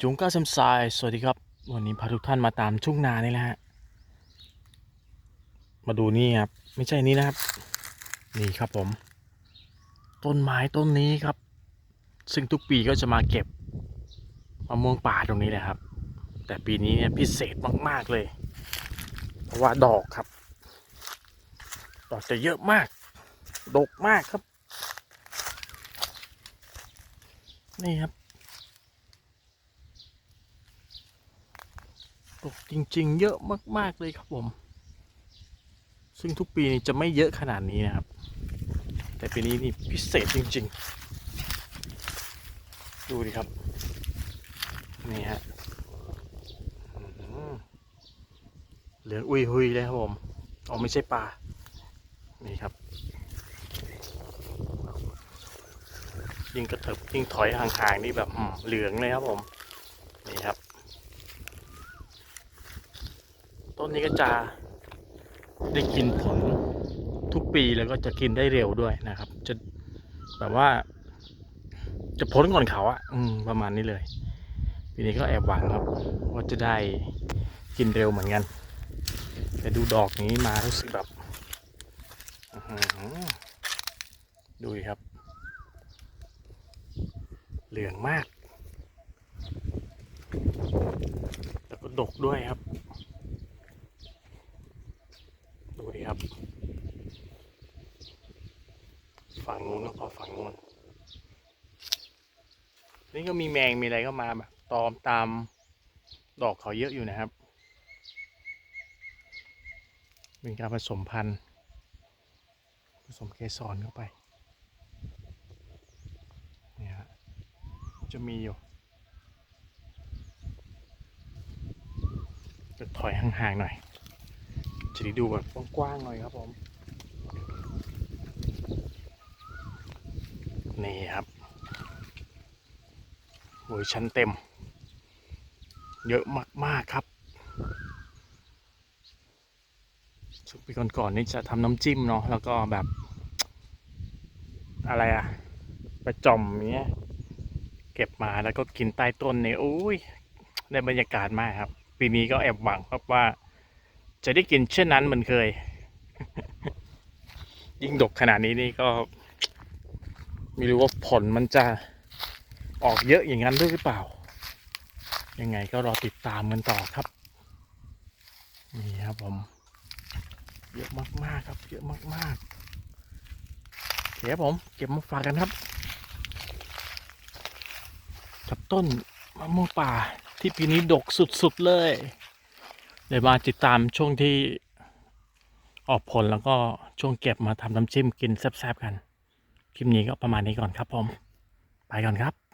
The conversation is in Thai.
จุงก้าซัมซายสวัสดีครับ วันนี้พาทุกท่านมาตามทุ่งนานี่แหละฮะ มาดูนี่ครับ ไม่ใช่นี้นะครับ นี่ครับผม ต้นไม้ต้นนี้ครับ ซึ่งทุกปีก็จะมาเก็บมะม่วงป่าตรงนี้แหละครับ แต่ปีนี้เนี่ยพิเศษมาก ๆ เลย เพราะว่าดอกครับ ดอกจะเยอะมาก ดกมากครับ นี่ครับ ตกจริง ๆ เยอะมาก ๆ เลยครับผม ซึ่งทุกปีนี่จะไม่เยอะขนาดนี้นะครับ แต่ปีนี้นี่พิเศษจริง ๆ ดูดิครับ นี่ฮะเหลืองอุยหุยเลยครับผมอ๋อไม่ใช่ปลา นี่ครับ ยิงกระเถิบยิงถอยห่างๆนี่แบบเหลืองเลยครับผม นี่ครับ ต้นนี้ก็จะได้กินผลทุกปีแล้วก็จะกินได้เร็วด้วยนะครับ จะแบบว่า จะพ้นก่อนเขาอะอืมประมาณนี้เลยปีนี้ก็แอบหวังครับ ว่าจะได้กินเร็วเหมือนกันแต่ดูดอกนี้มารู้สึกแบบดูดิครับ เหลืองมาก แล้วก็ดกด้วยครับ ดูดิครับ ฝั่งนู้นก็ฝั่งนู้นนี่ก็มีแมงมีอะไรก็มาแบบตอมตามดอกเขาเยอะอยู่นะครับ เป็นการผสมพันธุ์ผสมเกสรเข้าไปเนี่ยฮะจะมีอยู่จะถอยห่างๆหน่อยจะได้ดูแบบกว้างๆหน่อยครับผม นี่ครับโอ้ยชั้นเต็ม เยอะมาก ๆ ครับชุดปีก่อนๆนี่จะทำน้ำจิ้มเนาะแล้วก็แบบ อะไรอะประจอมอย่างเงี้ย เก็บมาแล้วก็กินใต้ต้นเนี่ยโอ้ยได้บรรยากาศมากครับ ปีนี้ก็แอบหวังครับว่า จะได้กินเช่นนั้นเหมือนเคย ยิ่งดกขนาดนี้นี่ก็ ไม่รู้ว่าผลมันจะออกเยอะอย่างนั้นด้วยหรือเปล่า ยังไงก็รอติดตามกันต่อครับ นี่ครับผม เยอะมากๆครับ เยอะมากๆเคครับผม เก็บมาฝากกันครับ กับต้นมะม่วงป่าที่ปีนี้ดกสุดๆเลยเดี๋ยวมาติดตามช่วงที่ออกผลแล้วก็ช่วงเก็บมาทำน้ำจิ้มกินแซ่บๆกัน คลิปนี้ก็ประมาณนี้ก่อนครับผม ไปก่อนครับ